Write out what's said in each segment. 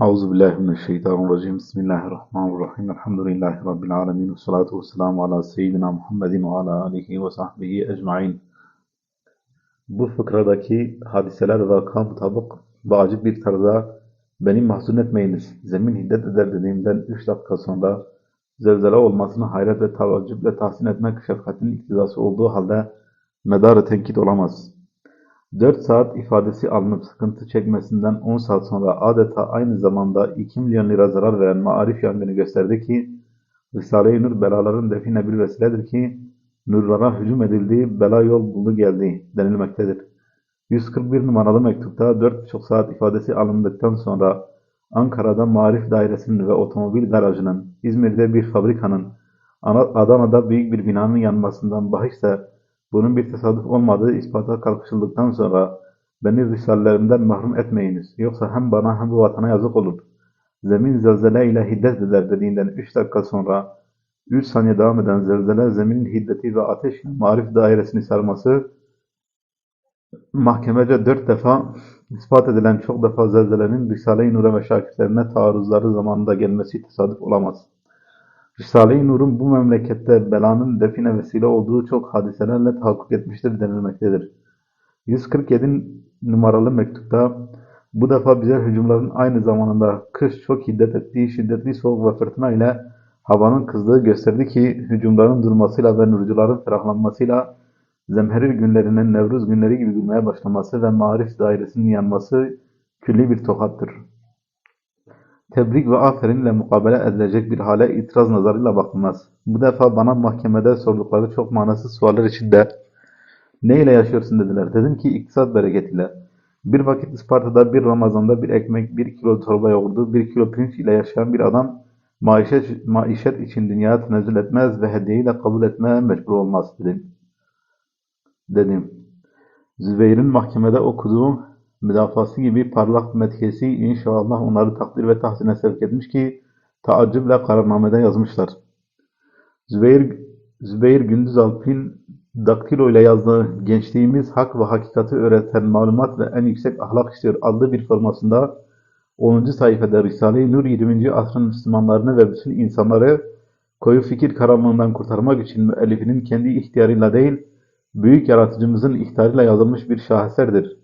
Euzu billahi mineşşeytanirracim. Bismillahirrahmanirrahim. Elhamdülillahi rabbil alamin. Ves salatu vesselamu ala seyyidina Muhammedin ve ala alihi ve sahbihi ecmaîn. Bu fıkradaki hadiseler ve vaka mutabık vacip bir tarzda beni mahzun etmeyiniz. Zemin hiddet eder dediğimden üç dakika sonra zelzele olmasını hayret ve tavaccüple tahsin etmek şefkatin iktidası olduğu halde medarı tenkit olamaz. 4 saat ifadesi alınıp sıkıntı çekmesinden 10 saat sonra adeta aynı zamanda 2 milyon lira zarar veren maarif yangını gösterdi ki Risale-i Nur belaların define bir vesiledir ki nurlara hücum edildi, bela yol buldu geldi denilmektedir. 141 numaralı mektupta 4,5 saat ifadesi alındıktan sonra Ankara'da Marif Dairesi'nin ve otomobil garajının, İzmir'de bir fabrikanın, Adana'da büyük bir binanın yanmasından bahisse bunun bir tesadüf olmadığı ispata kalkışıldıktan sonra beni risalelerimden mahrum etmeyiniz. Yoksa hem bana hem bu vatana yazık olur. Zemin zelzele ile hiddet eder dediğinden 3 dakika sonra 3 saniye devam eden zelzele zeminin hiddeti ve ateş marif dairesini sarması mahkemece 4 defa ispat edilen çok defa zelzelenin Risale-i Nur'a ve şakirtlerine taarruzları zamanında gelmesi tesadüf olamaz. Risale-i Nur'un bu memlekette belanın define vesile olduğu çok hadiselerle tahakkuk etmiştir denilmektedir. 147 numaralı mektupta bu defa bize hücumların aynı zamanında kış çok hiddet ettiği şiddetli soğuk ve fırtına ile havanın kızdığı gösterdi ki hücumların durmasıyla ve nurcuların ferahlanmasıyla zemherir günlerinin Nevruz günleri gibi gülmeye başlaması ve marif dairesinin yanması külli bir tokattır tebrik ve aferinle mukabele edilecek bir hale itiraz nazarıyla bakılmaz. Bu defa bana mahkemede sordukları çok manasız sualler içinde ne ile yaşıyorsun dediler. Dedim ki iktisat bereketiyle. Bir vakit Isparta'da bir Ramazan'da bir ekmek, bir kilo torba yoğurdu, bir kilo pirinç ile yaşayan bir adam maişet, maişet için dünyaya tenezzül etmez ve hediyeyi de kabul etmeye mecbur olmaz dedim. Dedim. Zübeyir'in mahkemede okuduğu müdafası gibi parlak metkesi inşallah onları takdir ve tahsine sevk etmiş ki taaccüble kararnamede yazmışlar. Zübeyir, Zübeyir Gündüz Alp'in daktilo ile yazdığı gençliğimiz hak ve hakikati öğreten malumat ve en yüksek ahlak istiyor adlı bir formasında 10. sayfada Risale-i Nur 20. asrın Müslümanlarını ve bütün insanları koyu fikir karanlığından kurtarmak için müellifinin kendi ihtiyarıyla değil, büyük yaratıcımızın ihtarıyla yazılmış bir şaheserdir.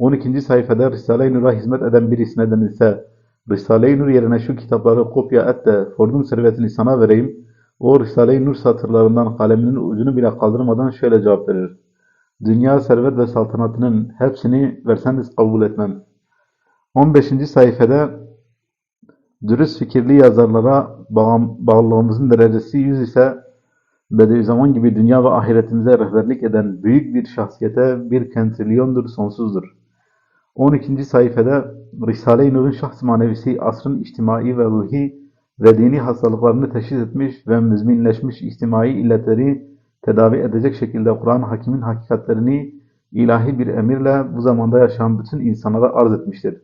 12. sayfada Risale-i Nur'a hizmet eden birisine denilse, Risale-i Nur yerine şu kitapları kopya et de Ford'un servetini sana vereyim, o Risale-i Nur satırlarından kaleminin ucunu bile kaldırmadan şöyle cevap verir. Dünya, servet ve saltanatının hepsini verseniz kabul etmem. 15. sayfada dürüst fikirli yazarlara bağlılığımızın derecesi 100 ise Bediüzzaman gibi dünya ve ahiretimize rehberlik eden büyük bir şahsiyete bir kentrilyondur, sonsuzdur. 12. sayfada Risale-i Nur'un şahs manevisi asrın içtimai ve ruhi ve dini hastalıklarını teşhis etmiş ve müzminleşmiş içtimai illetleri tedavi edecek şekilde Kur'an hakimin hakikatlerini ilahi bir emirle bu zamanda yaşayan bütün insanlara arz etmiştir.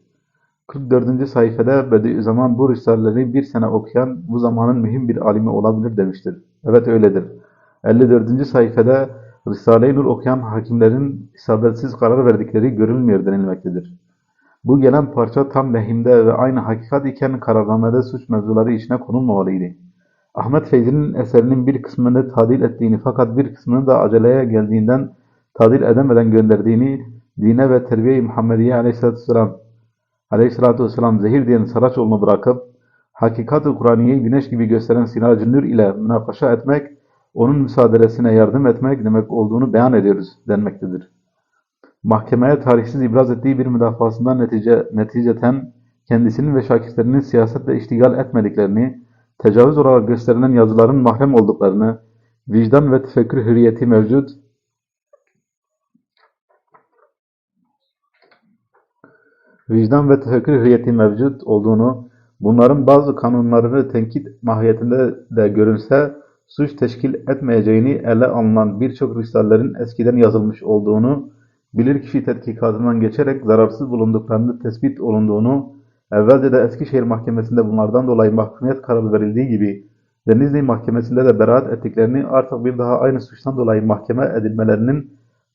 44. sayfada Bediüzzaman bu risaleleri bir sene okuyan bu zamanın mühim bir alimi olabilir demiştir. Evet öyledir. 54. sayfada Risale-i Nur okuyan hakimlerin isabetsiz karar verdikleri görülmüyor denilmektedir. Bu gelen parça tam lehimde ve aynı hakikat iken kararnamede suç mevzuları içine konulmamalıydı. Ahmet Feyzi'nin eserinin bir kısmını tadil ettiğini fakat bir kısmını da aceleye geldiğinden tadil edemeden gönderdiğini dine ve terbiye-i Muhammediye aleyhissalatü vesselam aleyhissalatü vesselam zehir diyen Saraçoğlu'nu bırakıp hakikat-ı Kur'aniye'yi güneş gibi gösteren Sinacı Nur ile münakaşa etmek onun müsaadesine yardım etmek demek olduğunu beyan ediyoruz denmektedir. Mahkemeye tarihsiz ibraz ettiği bir müdafasından netice, neticeten kendisinin ve şakirtlerinin siyasetle iştigal etmediklerini, tecavüz olarak gösterilen yazıların mahrem olduklarını, vicdan ve tefekkür hürriyeti mevcut, vicdan ve tefekkür hürriyeti mevcut olduğunu, bunların bazı kanunlarını tenkit mahiyetinde de görünse, suç teşkil etmeyeceğini ele alınan birçok risalelerin eskiden yazılmış olduğunu, bilirkişi tetkikatından geçerek zararsız bulunduklarını tespit olunduğunu, evvelce de Eskişehir Mahkemesi'nde bunlardan dolayı mahkumiyet kararı verildiği gibi, Denizli Mahkemesi'nde de beraat ettiklerini artık bir daha aynı suçtan dolayı mahkeme edilmelerinin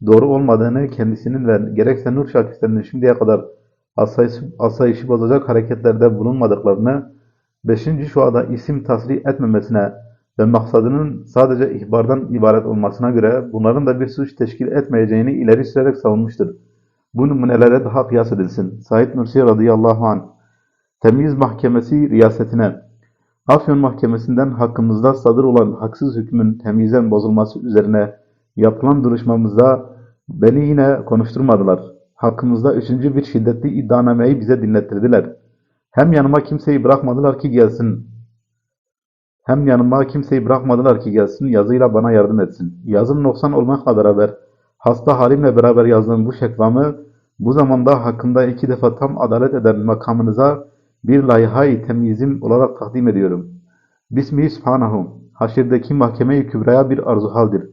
doğru olmadığını kendisinin ve gerekse Nur şakirtlerinin şimdiye kadar asayişi, asayişi bozacak hareketlerde bulunmadıklarını, beşinci şuada isim tasrih etmemesine ve maksadının sadece ihbardan ibaret olmasına göre bunların da bir suç teşkil etmeyeceğini ileri sürerek savunmuştur. Bu numunelere daha kıyas edilsin. Said Nursi radıyallahu anh, Temyiz Mahkemesi riyasetine, Afyon Mahkemesi'nden hakkımızda sadır olan haksız hükmün temyizen bozulması üzerine yapılan duruşmamızda beni yine konuşturmadılar. Hakkımızda üçüncü bir şiddetli iddianameyi bize dinlettirdiler. Hem yanıma kimseyi bırakmadılar ki gelsin. Hem yanıma kimseyi bırakmadılar ki gelsin, yazıyla bana yardım etsin. Yazım noksan olmakla beraber, hasta halimle beraber yazdığım bu şekvamı, bu zamanda hakkında iki defa tam adalet eden makamınıza bir layihayı temyizim olarak takdim ediyorum. Bismihi Subhanahu, haşirdeki mahkeme-i kübraya bir arzuhaldir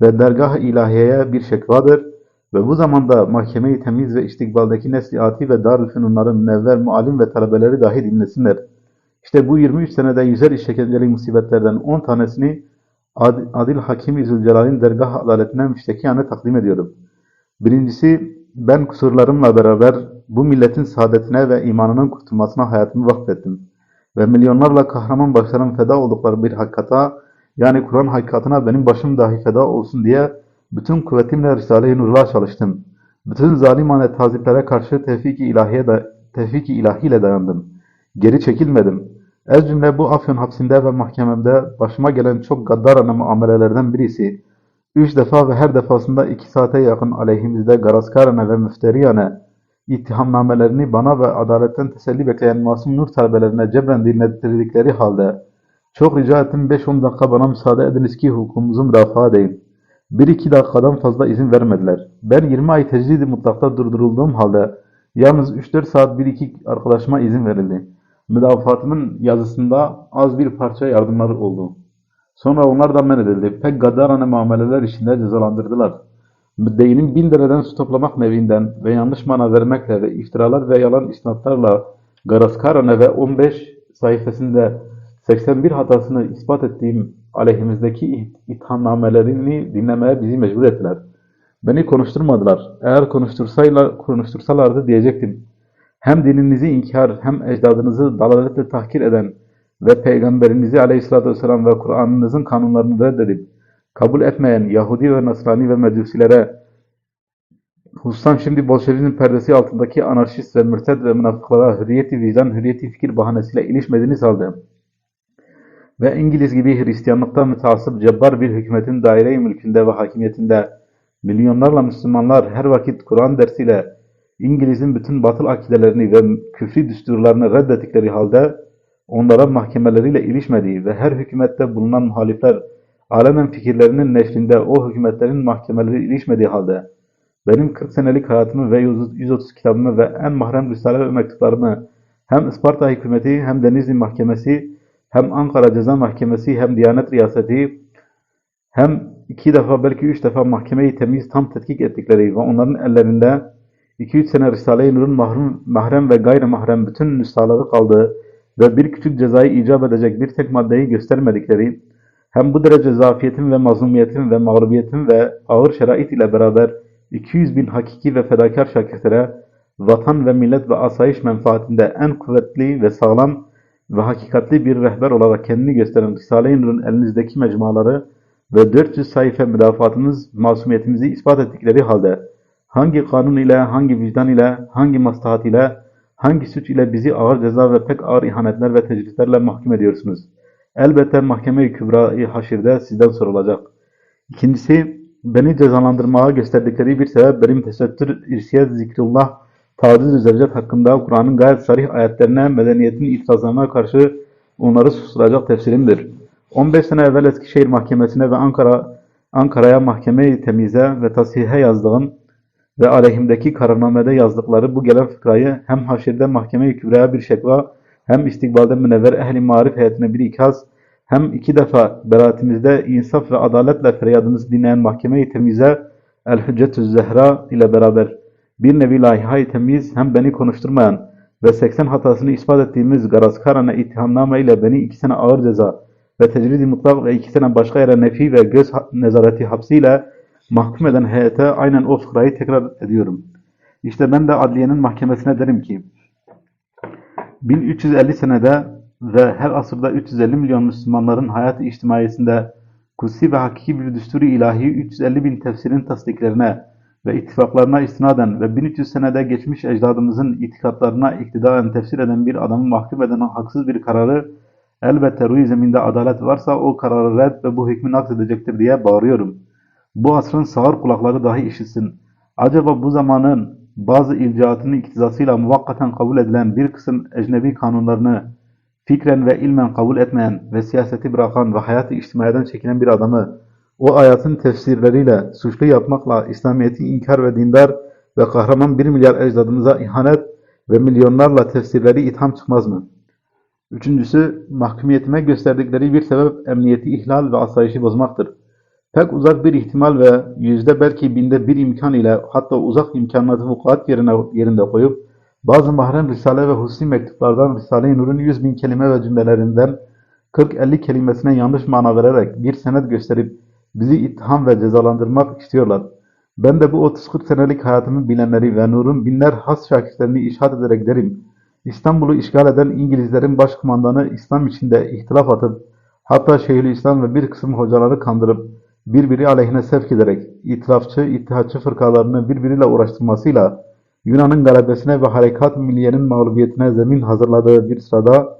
ve dergah-ı ilahiyeye bir şekvadır ve bu zamanda mahkeme-i temiz ve istikbaldeki nesliati ve darülfünunların münevver muallim ve talebeleri dahi dinlesinler. İşte bu 23 senede yüzer işkence musibetlerden 10 tanesini Ad Adil Hakim-i Zülcelal'in dergah adaletine müştekiyane takdim ediyorum. Birincisi, ben kusurlarımla beraber bu milletin saadetine ve imanının kurtulmasına hayatımı vakfettim. Ve milyonlarla kahraman başların feda oldukları bir hakikata, yani Kur'an hakikatına benim başım dahi feda olsun diye bütün kuvvetimle Risale-i Nur'la çalıştım. Bütün zalimane taziplere karşı tevfik-i ilahiyle dayandım. Geri çekilmedim. Ez cümle bu Afyon hapsinde ve mahkememde başıma gelen çok gaddarane muamelelerden birisi, üç defa ve her defasında iki saate yakın aleyhimizde garazkarane ve müfteriyane ittihamnamelerini bana ve adaletten teselli bekleyen masum nur talebelerine cebren dinlettirdikleri halde, çok rica ettim 5-10 dakika bana müsaade ediniz ki hukukumuzu müdafaa edeyim. Bir iki dakikadan fazla izin vermediler. Ben 20 ay tecrid-i mutlakta durdurulduğum halde yalnız 3-4 saat bir iki arkadaşıma izin verildi. Müdafaatımın yazısında az bir parça yardımları oldu. Sonra onlar da men edildi. Pek gaddarane muameleler içinde cezalandırdılar. Müddeyinin bin dereden su toplamak nevinden ve yanlış mana vermekle ve iftiralar ve yalan isnatlarla garazkarane ve 15 sayfasında 81 hatasını ispat ettiğim aleyhimizdeki ithamnamelerini dinlemeye bizi mecbur ettiler. Beni konuşturmadılar. Eğer konuştursaylar, konuştursalardı diyecektim. Hem dininizi inkar hem ecdadınızı dalaletle tahkir eden ve peygamberinizi aleyhissalatü vesselam ve Kur'an'ınızın kanunlarını reddedip kabul etmeyen Yahudi ve Nasrani ve Mecusilere hususan şimdi Bolşevizm perdesi altındaki anarşist ve mürted ve münafıklara hürriyeti vicdan, hürriyeti fikir bahanesiyle ilişmediğiniz halde ve İngiliz gibi Hristiyanlıkta müteassıp cebbar bir hükümetin daire-i mülkünde ve hakimiyetinde milyonlarla Müslümanlar her vakit Kur'an dersiyle İngiliz'in bütün batıl akidelerini ve küfri düsturlarını reddettikleri halde onlara mahkemeleriyle ilişmediği ve her hükümette bulunan muhalifler alenen fikirlerinin neşrinde o hükümetlerin mahkemeleri ilişmediği halde benim 40 senelik hayatımı ve 130 kitabımı ve en mahrem risale ve mektuplarımı hem Isparta hükümeti hem Denizli mahkemesi hem Ankara Ceza Mahkemesi hem Diyanet Riyaseti hem iki defa belki üç defa mahkemeyi temiz tam tetkik ettikleri ve onların ellerinde 2-3 sene Risale-i Nur'un mahrem, mahrem ve gayri mahrem bütün nüshaları kaldığı ve bir küçük cezayı icap edecek bir tek maddeyi göstermedikleri, hem bu derece zafiyetin ve mazlumiyetin ve mağlubiyetin ve ağır şerait ile beraber 200 bin hakiki ve fedakar şakirtlere vatan ve millet ve asayiş menfaatinde en kuvvetli ve sağlam ve hakikatli bir rehber olarak kendini gösteren Risale-i Nur'un elinizdeki mecmuaları ve 400 sayfa müdafaatınız masumiyetimizi ispat ettikleri halde hangi kanun ile, hangi vicdan ile, hangi maslahat ile, hangi suç ile bizi ağır ceza ve pek ağır ihanetler ve tecritlerle mahkum ediyorsunuz? Elbette mahkeme-i kübra-i haşirde sizden sorulacak. İkincisi, beni cezalandırmaya gösterdikleri bir sebep benim tesettür, irsiyet, zikrullah, taciz ve zevcet hakkında Kur'an'ın gayet sarih ayetlerine, medeniyetin itirazlarına karşı onları susturacak tefsirimdir. 15 sene evvel Eskişehir Mahkemesi'ne ve Ankara Ankara'ya mahkeme-i temize ve tasihe yazdığım ve aleyhimdeki kararnamede yazdıkları bu gelen fıkrayı hem haşirde mahkeme-i kübraya bir şekva, hem istikbalde münevver ehli marif heyetine bir ikaz, hem iki defa beraatimizde insaf ve adaletle feryadımızı dinleyen mahkeme-i temize El-Hüccetü Zehra ile beraber bir nevi layihayı temiz hem beni konuşturmayan ve 80 hatasını ispat ettiğimiz garazkarane ittihamname ile beni iki sene ağır ceza ve tecridi mutlak ve iki sene başka yere nefi ve göz nezareti hapsiyle mahkum eden heyete aynen o fıkrayı tekrar ediyorum. İşte ben de adliyenin mahkemesine derim ki 1350 senede ve her asırda 350 milyon Müslümanların hayat-ı içtimaiyesinde kutsi ve hakiki bir düsturu ilahi 350 bin tefsirin tasdiklerine ve ittifaklarına istinaden ve 1300 senede geçmiş ecdadımızın itikatlarına iktidaen tefsir eden bir adamı mahkum eden haksız bir kararı elbette ruh zeminde adalet varsa o kararı red ve bu hükmü nakledecektir diye bağırıyorum. Bu asrın sağır kulakları dahi işitsin. Acaba bu zamanın bazı ilcaatının iktizasıyla muvakkaten kabul edilen bir kısım ecnebi kanunlarını fikren ve ilmen kabul etmeyen ve siyaseti bırakan ve hayatı içtimaiyeden çekinen bir adamı o ayatın tefsirleriyle suçlu yapmakla İslamiyet'i inkar ve dindar ve kahraman bir milyar ecdadımıza ihanet ve milyonlarla tefsirleri itham çıkmaz mı? Üçüncüsü, mahkumiyetime gösterdikleri bir sebep emniyeti ihlal ve asayişi bozmaktır. Pek uzak bir ihtimal ve yüzde belki binde bir imkan ile hatta uzak imkanatı vukuat yerine, yerinde koyup bazı mahrem risale ve hususi mektuplardan Risale-i Nur'un yüz bin kelime ve cümlelerinden 40-50 kelimesine yanlış mana vererek bir senet gösterip bizi itham ve cezalandırmak istiyorlar. Ben de bu 30-40 senelik hayatımı bilenleri ve Nur'un binler has şakirtlerini işaret ederek derim. İstanbul'u işgal eden İngilizlerin başkumandanı İslam içinde ihtilaf atıp hatta Şeyhülislam ve bir kısım hocaları kandırıp birbiri aleyhine sevk ederek itirafçı, ittihatçı fırkalarını birbiriyle uğraştırmasıyla Yunan'ın galebesine ve harekat milliyenin mağlubiyetine zemin hazırladığı bir sırada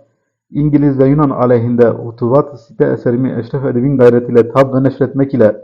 İngiliz ve Yunan aleyhinde Hutuvat Site eserimi Eşref Edip'in gayretiyle tab ve neşretmek ile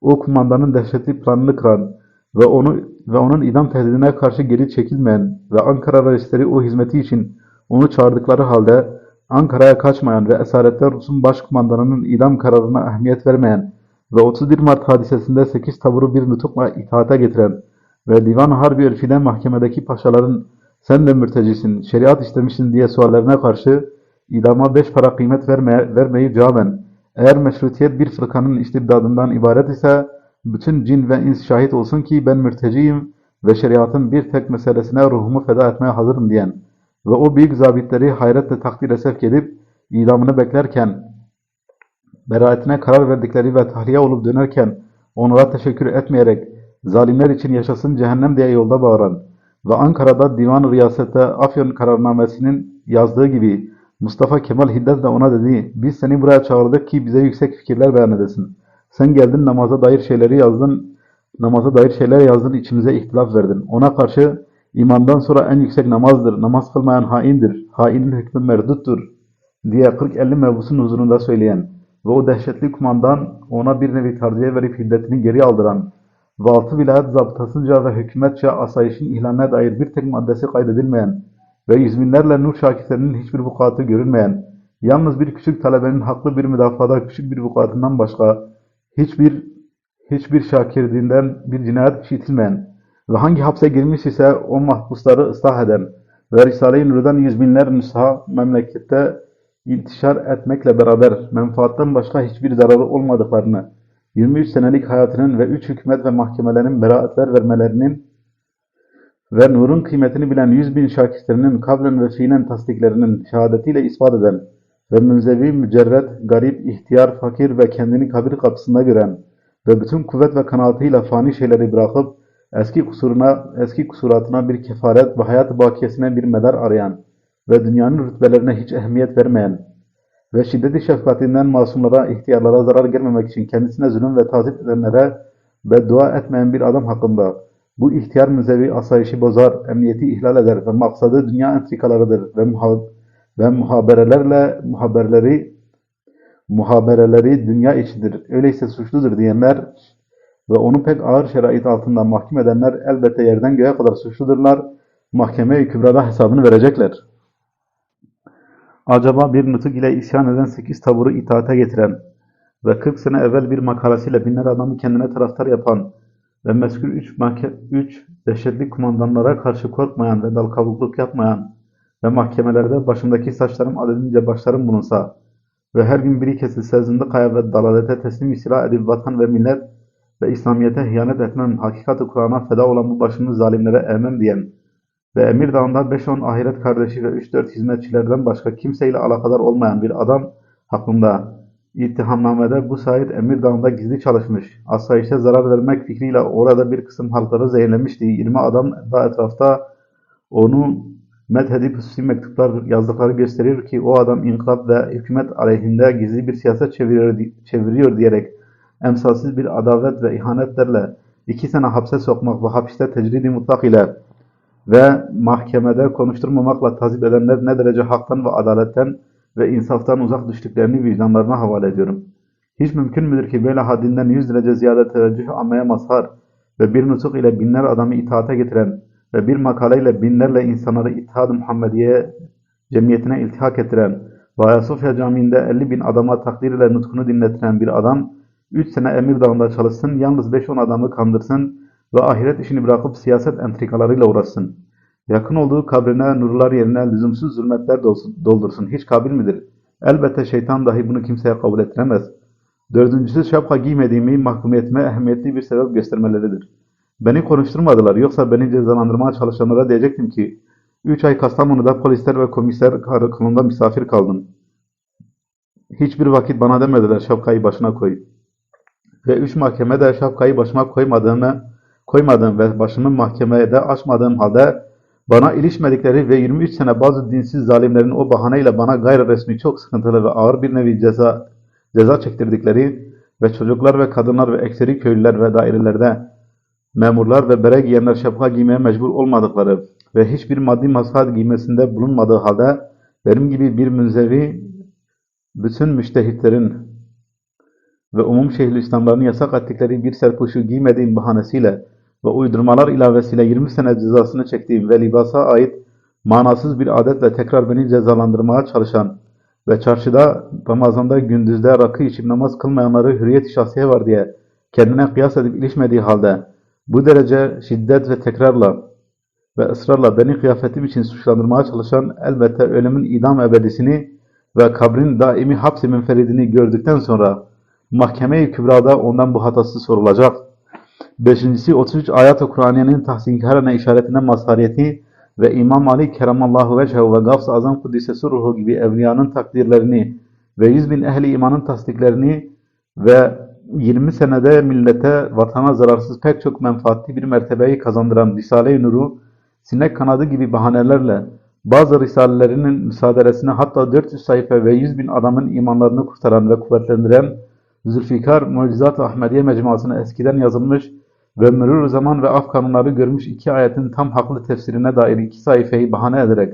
o kumandanın dehşetli planını kıran ve onu ve onun idam tehdidine karşı geri çekilmeyen ve Ankara reisleri o hizmeti için onu çağırdıkları halde Ankara'ya kaçmayan ve esarette Rus'un başkumandanının idam kararına ehemmiyet vermeyen ve 31 Mart hadisesinde 8 taburu bir nutukla itaate getiren ve Divan Harbi Örfi'den mahkemedeki paşaların sen de mürtecisin, şeriat istemişsin diye suallerine karşı idama beş para kıymet vermeye, vermeyi caben, eğer meşrutiyet bir fırkanın istibdadından ibaret ise bütün cin ve ins şahit olsun ki ben mürteciyim ve şeriatın bir tek meselesine ruhumu feda etmeye hazırım diyen ve o büyük zabitleri hayretle takdire sevk edip idamını beklerken beraatine karar verdikleri ve tahliye olup dönerken onlara teşekkür etmeyerek zalimler için yaşasın cehennem diye yolda bağıran ve Ankara'da divan riyasette Afyon kararnamesinin yazdığı gibi Mustafa Kemal Hiddet de ona dedi, biz seni buraya çağırdık ki bize yüksek fikirler beyan edesin. Sen geldin namaza dair şeyleri yazdın, namaza dair şeyler yazdın, içimize ihtilaf verdin. Ona karşı imandan sonra en yüksek namazdır, namaz kılmayan haindir, hainin hükmü merduttur diye 40-50 mebusun huzurunda söyleyen ve o dehşetli kumandan ona bir nevi tardiye verip hiddetini geri aldıran ve altı vilayet zabıtasınca ve hükümetçe asayişin ihlanına dair bir tek maddesi kaydedilmeyen ve yüz binlerle nur şakirlerinin hiçbir vukuatı görülmeyen, yalnız bir küçük talebenin haklı bir müdafada küçük bir vukuatından başka hiçbir hiçbir şakirdiğinden bir cinayet işitilmeyen ve hangi hapse girmiş ise o mahpusları ıslah eden ve Risale-i Nur'dan yüz binler nüsha memlekette intişar etmekle beraber menfaatten başka hiçbir zararı olmadıklarını, 23 senelik hayatının ve 3 hükümet ve mahkemelerin beraatler vermelerinin ve nurun kıymetini bilen yüz bin şakirlerinin kablen ve fiilen tasdiklerinin şehadetiyle ispat eden ve münzevi, mücerret, garip, ihtiyar, fakir ve kendini kabir kapısında gören ve bütün kuvvet ve kanaatıyla fani şeyleri bırakıp eski kusuruna, eski kusuratına bir kefaret ve hayat bakiyesine bir medar arayan ve dünyanın rütbelerine hiç ehemmiyet vermeyen ve şiddeti şefkatinden masumlara, ihtiyarlara zarar gelmemek için kendisine zulüm ve tazip edenlere beddua etmeyen bir adam hakkında bu ihtiyar müzevi asayişi bozar, emniyeti ihlal eder ve maksadı dünya entrikalarıdır ve, muha ve muhaberelerle muhaberleri muhabereleri dünya içidir. Öyleyse suçludur diyenler ve onu pek ağır şerait altında mahkum edenler elbette yerden göğe kadar suçludurlar. Mahkeme-i kübrada hesabını verecekler. Acaba bir nutuk ile isyan eden sekiz taburu itaate getiren ve 40 sene evvel bir makalesiyle binler adamı kendine taraftar yapan ve meskul üç, üç dehşetli kumandanlara karşı korkmayan ve dal kavukluk yapmayan ve mahkemelerde başımdaki saçlarım adedince başlarım bulunsa ve her gün biri kesilse zındıkaya ve dalalete teslim istila edip vatan ve millet ve İslamiyet'e hıyanet etmem, hakikati Kur'an'a feda olan bu başını zalimlere eğmem diyen ve Emir Dağı'nda 5-10 ahiret kardeşi ve 3-4 hizmetçilerden başka kimseyle alakadar olmayan bir adam hakkında İttihamnamede bu Said Emirdağ'ında gizli çalışmış, asayişe zarar vermek fikriyle orada bir kısım halkları zehirlemişti. 20 adam da etrafta onu methedip hususi mektuplar yazdıkları gösteriyor ki o adam inkılap ve hükümet aleyhinde gizli bir siyaset çeviriyor, çeviriyor diyerek emsalsiz bir adalet ve ihanetlerle iki sene hapse sokmak ve hapiste tecridi mutlak ile ve mahkemede konuşturmamakla tazip edenler ne derece haktan ve adaletten ve insaftan uzak düştüklerini vicdanlarına havale ediyorum. Hiç mümkün müdür ki böyle haddinden yüz derece ziyade teveccüh amaya mazhar ve bir nutuk ile binler adamı itaate getiren ve bir makaleyle binlerle insanları İttihad-ı Muhammediye cemiyetine iltihak ettiren ve Ayasofya Camii'nde 50 bin adama takdir ile nutkunu dinletiren bir adam 3 sene Emirdağ'ında çalışsın, yalnız 5-10 adamı kandırsın ve ahiret işini bırakıp siyaset entrikalarıyla uğraşsın. Yakın olduğu kabrine nurlar yerine lüzumsuz zulmetler doldursun. Hiç kabil midir? Elbette şeytan dahi bunu kimseye kabul ettiremez. Dördüncüsü şapka giymediğimi mahkumiyetime ehemmiyetli bir sebep göstermeleridir. Beni konuşturmadılar. Yoksa beni cezalandırmaya çalışanlara diyecektim ki, üç ay Kastamonu'da polisler ve komiser kılığında misafir kaldım. Hiçbir vakit bana demediler şapkayı başına koy. Ve üç mahkemede şapkayı başıma koymadığımı, koymadığım ve başımı mahkemede açmadığım halde bana ilişmedikleri ve 23 sene bazı dinsiz zalimlerin o bahaneyle bana gayri resmi çok sıkıntılı ve ağır bir nevi ceza, ceza çektirdikleri ve çocuklar ve kadınlar ve ekseri köylüler ve dairelerde memurlar ve bere giyenler şapka giymeye mecbur olmadıkları ve hiçbir maddi maslahat giymesinde bulunmadığı halde benim gibi bir münzevi bütün müştehitlerin ve umum Şeyhülislamların yasak ettikleri bir serpuşu giymediğim bahanesiyle ve uydurmalar ilavesiyle 20 sene cezasını çektiğim ve libasa ait manasız bir adetle tekrar beni cezalandırmaya çalışan ve çarşıda Ramazan'da gündüzde rakı içip namaz kılmayanları hürriyet-i şahsiye var diye kendine kıyas edip ilişmediği halde bu derece şiddet ve tekrarla ve ısrarla beni kıyafetim için suçlandırmaya çalışan elbette ölümün idam ebedisini ve kabrin daimi hapsi münferidini gördükten sonra mahkeme-i kübrada ondan bu hatası sorulacak. Beşincisi 33 ayat-ı Kur'aniyenin tahsinkarına işaretine mazhariyeti ve İmam Ali Keramallahu Vechehu ve Gavs-ı Azam Kuddisesi Ruhu gibi evliyanın takdirlerini ve yüz bin ehli imanın tasdiklerini ve 20 senede millete, vatana zararsız pek çok menfaatli bir mertebeyi kazandıran Risale-i Nur'u sinek kanadı gibi bahanelerle bazı risalelerinin müsaaderesine hatta 400 sayfa ve 100 bin adamın imanlarını kurtaran ve kuvvetlendiren Zülfikar Mucizat-ı Ahmediye Mecmuası'na eskiden yazılmış ve mürür zaman ve af kanunları görmüş iki ayetin tam haklı tefsirine dair iki sayfayı bahane ederek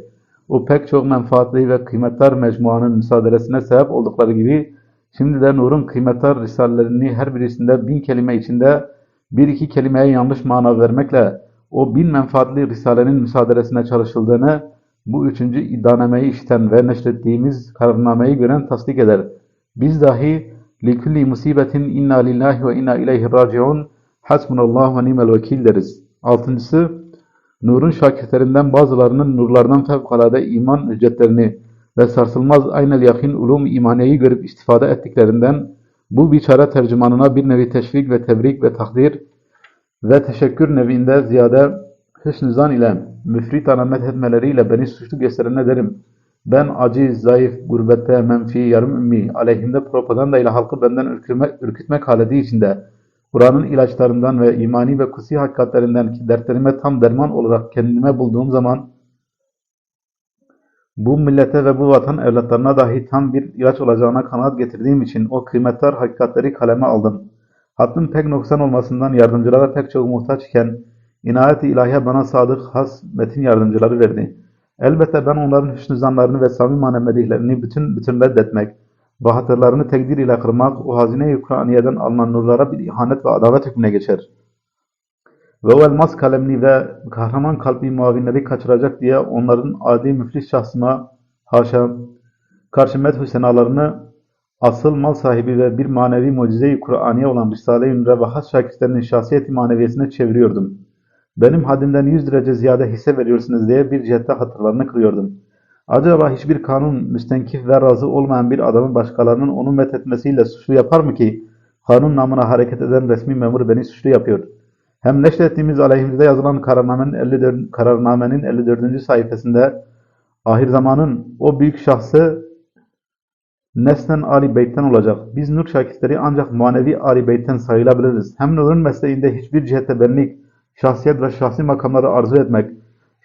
o pek çok menfaatli ve kıymetli mecmuanın müsaaderesine sebep oldukları gibi şimdi de Nur'un kıymetli risalelerini her birisinde bin kelime içinde bir iki kelimeye yanlış mana vermekle o bin menfaatli risalenin müsaaderesine çalışıldığını bu üçüncü iddianameyi işiten ve neşrettiğimiz kararnameyi gören tasdik eder. Biz dahi لِكُلِّ musibetin inna lillahi ve inna ileyhi raciun hasbunallahu ve nimel vekil deriz. Altıncısı, nurun şakitlerinden bazılarının nurlardan fevkalade iman ücretlerini ve sarsılmaz aynel yakin ulum imaneyi görüp istifade ettiklerinden bu biçare tercümanına bir nevi teşvik ve tebrik ve takdir ve teşekkür nevinde ziyade hüsnü zan ile müfritana methetmeleriyle beni suçlu gösterene derim. Ben aciz, zayıf, gurbette, menfi, yarım ümmi, aleyhimde propaganda ile halkı benden ürkütmek, ürkütmek haleti içinde Kur'an'ın ilaçlarından ve imani ve kusi hakikatlerinden ki dertlerime tam derman olarak kendime bulduğum zaman bu millete ve bu vatan evlatlarına dahi tam bir ilaç olacağına kanaat getirdiğim için o kıymetli hakikatleri kaleme aldım. Hattın pek noksan olmasından yardımcılara pek çok muhtaç iken inayet-i ilahiye bana sadık, has, metin yardımcıları verdi. Elbette ben onların hüsnü zanlarını ve samimane medihlerini bütün bütün reddetmek ve hatırlarını tekdir ile kırmak o hazine-i Kur'aniye'den alınan nurlara bir ihanet ve adavet hükmüne geçer. Ve o elmas kalemli ve kahraman kalpli muavinleri kaçıracak diye onların adi müflis şahsıma haşa karşı medhü senalarını asıl mal sahibi ve bir manevi mucize-i Kur'aniye olan Risale-i Nur'e ve has şakirtlerinin şahsiyeti maneviyesine çeviriyordum. Benim hadimden yüz derece ziyade hisse veriyorsunuz diye bir cihette hatırlarını kırıyordum. Acaba hiçbir kanun müstenkif ve razı olmayan bir adamın başkalarının onu methetmesiyle suçlu yapar mı ki kanun namına hareket eden resmi memur beni suçlu yapıyor. Hem neşrettiğimiz aleyhimizde yazılan kararnamenin 54, kararnamenin 54. sayfasında ahir zamanın o büyük şahsı neslen Ali Beyt'ten olacak. Biz nur şakirtleri ancak manevi Ali Beyt'ten sayılabiliriz. Hem nurun mesleğinde hiçbir cihette benlik, şahsiyet ve şahsi makamları arzu etmek,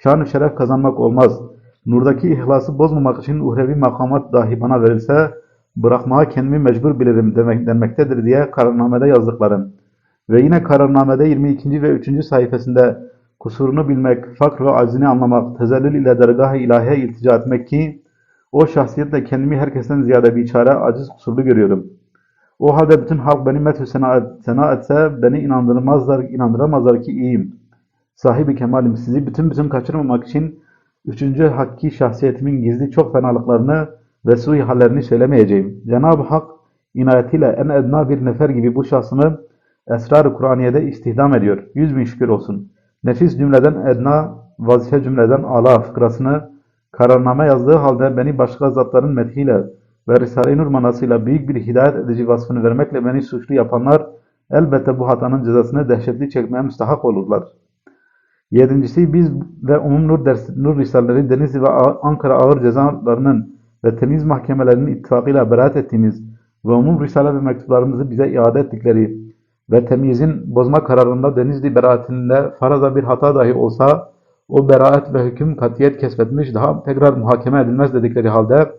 şan şeref kazanmak olmaz. Nurdaki ihlası bozmamak için uhrevi makamat dahi bana verilse, bırakmaya kendimi mecbur bilirim demek, denmektedir diye kararnamede yazdıklarım. Ve yine kararnamede 22. ve 3. sayfasında kusurunu bilmek, fakr ve aczini anlamak, tezellül ile dergah-ı ilahiye iltica etmek ki, o şahsiyetle kendimi herkesten ziyade biçare, aciz, kusurlu görüyorum. O halde bütün halk beni methü sena, sena etse beni inandırmazlar, inandıramazlar ki iyiyim. Sahibi kemalim sizi bütün bütün kaçırmamak için üçüncü hakki şahsiyetimin gizli çok fenalıklarını ve sui hallerini söylemeyeceğim. Cenab-ı Hak inayetiyle en edna bir nefer gibi bu şahsımı esrar-ı Kur'aniye'de istihdam ediyor. Yüz bin şükür olsun. Nefis cümleden edna, vazife cümleden ala fıkrasını kararname yazdığı halde beni başka zatların methiyle ve Risale-i Nur manasıyla büyük bir hidayet edici vasfını vermekle beni suçlu yapanlar elbette bu hatanın cezasını dehşetli çekmeye müstahak olurlar. Yedincisi biz ve umum nur, ders, nur risaleleri Denizli ve Ankara ağır cezalarının ve temiz mahkemelerinin ittifakıyla beraat ettiğimiz ve umum risale ve mektuplarımızı bize iade ettikleri ve temyizin bozma kararında Denizli beraatinde faraza bir hata dahi olsa o beraat ve hüküm katiyet kesbetmiş daha tekrar muhakeme edilmez dedikleri halde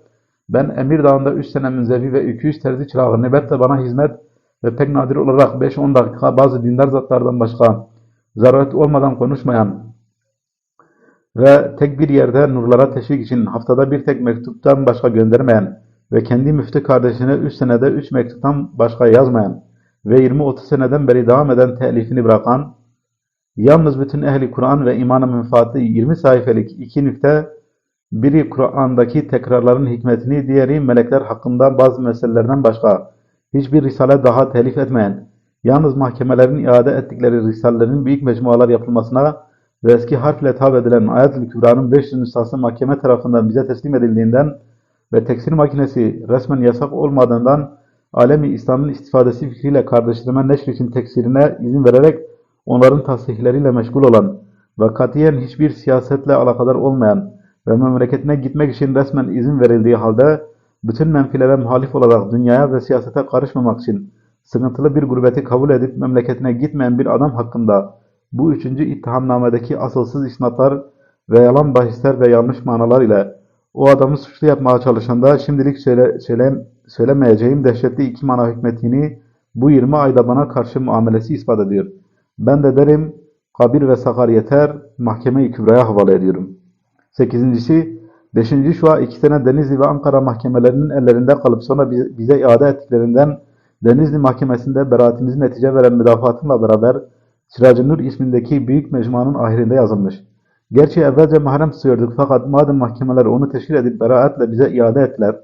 ben Emir Dağı'nda 3 sene münzevi ve 200 terzi çırağı nöbette bana hizmet ve pek nadir olarak 5-10 dakika bazı dindar zatlardan başka zaruret olmadan konuşmayan ve tek bir yerde nurlara teşvik için haftada bir tek mektuptan başka göndermeyen ve kendi müftü kardeşine 3 senede 3 mektuptan başka yazmayan ve 20-30 seneden beri devam eden telifini bırakan, yalnız bütün ehli Kur'an ve imana menfaati 20 sayfelik iki nükte, biri Kur'an'daki tekrarların hikmetini, diğeri melekler hakkında bazı meselelerden başka, hiçbir risale daha telif etmeyen, yalnız mahkemelerin iade ettikleri risalelerin büyük mecmualar yapılmasına ve eski harfle tab edilen Ayet-ül Kübra'nın 500 nüshası mahkeme tarafından bize teslim edildiğinden ve tekstil makinesi resmen yasak olmadığından alemi İslam'ın istifadesi fikriyle kardeşlerime neşr için teksirine izin vererek onların tasihleriyle meşgul olan ve katiyen hiçbir siyasetle alakadar olmayan ve memleketine gitmek için resmen izin verildiği halde bütün menfilere muhalif olarak dünyaya ve siyasete karışmamak için sıkıntılı bir gurbeti kabul edip memleketine gitmeyen bir adam hakkında bu üçüncü ittihamnamedeki asılsız isnatlar ve yalan bahisler ve yanlış manalar ile o adamı suçlu yapmaya çalışanda şimdilik söyle, söyle, söylemeyeceğim dehşetli iki mana hükmetini bu 20 ayda bana karşı muamelesi ispat ediyor. Ben de derim kabir ve sakar yeter mahkeme-i kübraya havale ediyorum. Sekizincisi, beşinci şua iki sene Denizli ve Ankara mahkemelerinin ellerinde kalıp sonra bize iade ettiklerinden Denizli mahkemesinde beraatimizi netice veren müdafaatımla beraber Siracı Nur ismindeki büyük mecmuanın ahirinde yazılmış. Gerçi evvelce mahrem tutuyorduk fakat madem mahkemeler onu teşkil edip beraatle bize iade ettiler,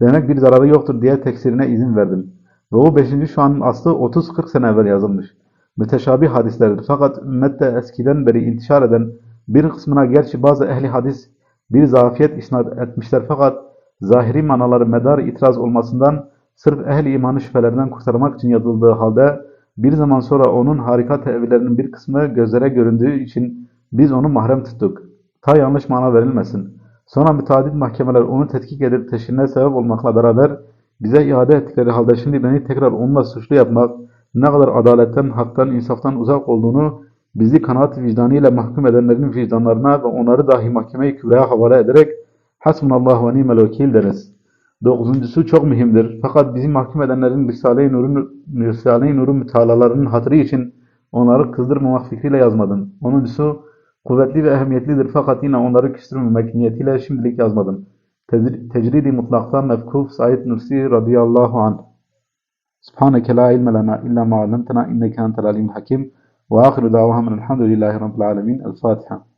demek bir zararı yoktur diye teksirine izin verdim. Ve o beşinci şu anın aslı 30-40 sene evvel yazılmış. Müteşabih hadislerdir. Fakat ümmette eskiden beri intişar eden bir kısmına gerçi bazı ehli hadis bir zafiyet isnat etmişler fakat zahiri manaları medar itiraz olmasından sırf ehli imanı şüphelerden kurtarmak için yazıldığı halde bir zaman sonra onun harika tevillerinin bir kısmı gözlere göründüğü için biz onu mahrem tuttuk. Ta yanlış mana verilmesin. Sonra müteadit mahkemeler onu tetkik edip teşhirine sebep olmakla beraber bize iade ettikleri halde şimdi beni tekrar onunla suçlu yapmak ne kadar adaletten, haktan, insaftan uzak olduğunu bizi kanaat vicdanıyla mahkum edenlerin vicdanlarına ve onları dahi mahkeme-i kübraya havale ederek Hasbunallah ve nimel vekil deriz. Dokuzuncusu çok mühimdir. Fakat bizi mahkum edenlerin Risale-i Nur'un Risale Nur'un mütalalarının hatırı için onları kızdırmamak fikriyle yazmadım. Onuncusu kuvvetli ve ehemmiyetlidir fakat yine onları küstürmemek niyetiyle şimdilik yazmadım. Tecridi mutlakta mefkuf Said Nursi radıyallahu anh. Subhaneke la ilme lana illa ma allamtana inneke entel alim hakim. Ve ahiru davahum elhamdülillahi rabbil alemin. El Fatiha.